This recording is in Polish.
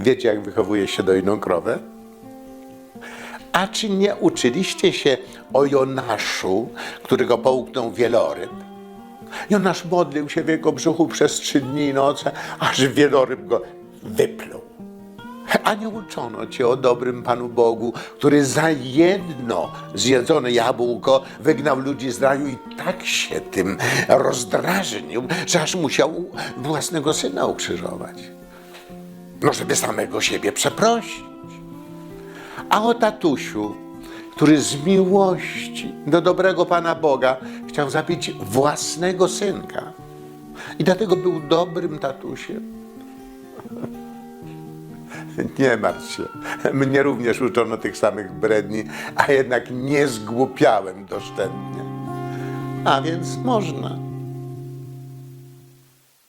Wiecie, jak wychowuje się dojną krowę? A czy nie uczyliście się o Jonaszu, którego połknął wieloryb? Jonasz modlił się w jego brzuchu przez trzy dni i noce, aż wieloryb go wypluł. A nie uczono cię o dobrym Panu Bogu, który za jedno zjedzone jabłko wygnał ludzi z raju i tak się tym rozdrażnił, że aż musiał własnego syna ukrzyżować. No, żeby samego siebie przeprosić. A o tatusiu, który z miłości do dobrego Pana Boga chciał zabić własnego synka. I dlatego był dobrym tatusiem. Nie martw się. Mnie również uczono tych samych bredni, a jednak nie zgłupiałem doszczętnie. A więc można.